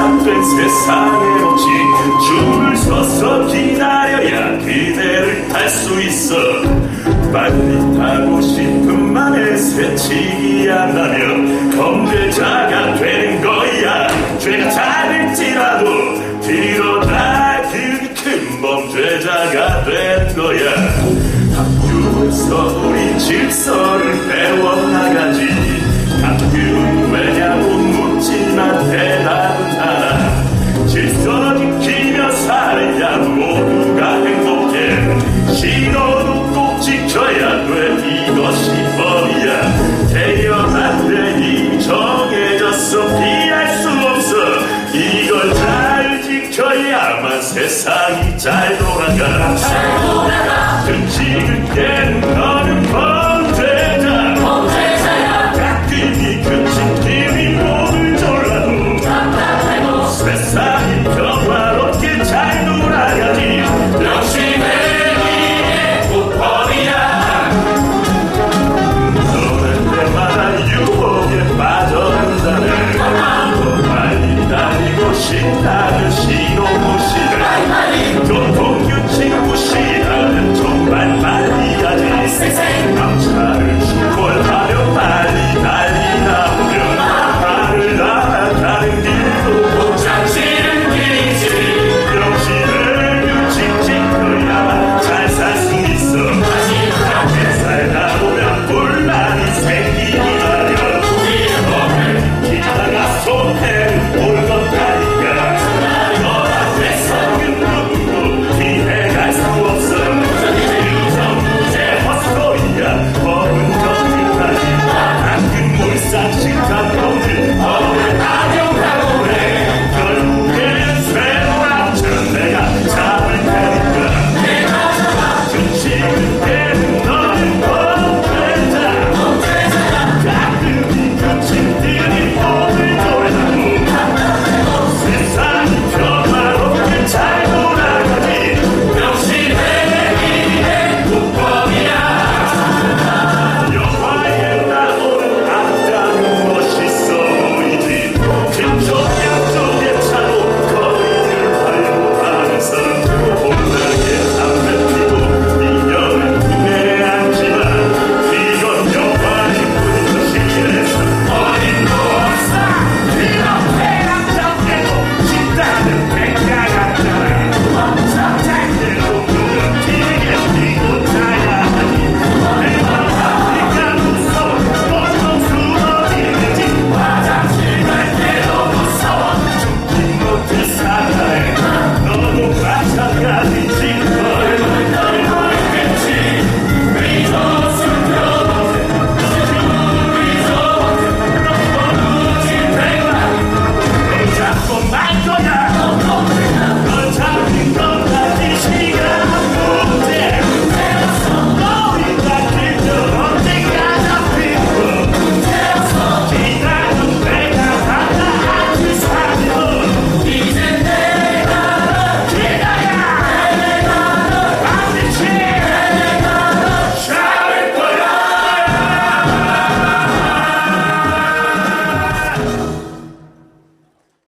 복잡된 세상의 법칙 줄을 서서 기다려야 그대를 탈 수 있어. 빨리 타고 싶은 말에 새치기 한다면 범죄자가 되는 거야. 죄가 작을지라도 들어다 그큰 범죄자가 되는 거야. 학교에서 우리 질서를 배워 신호도 꼭 지켜야 돼. 이것이 법이야. 태어난 데 이미 정해졌어. 피할 수 없어. 이걸 잘 지켜야만 세상이 잘 돌아가. 잘 돌아가. 게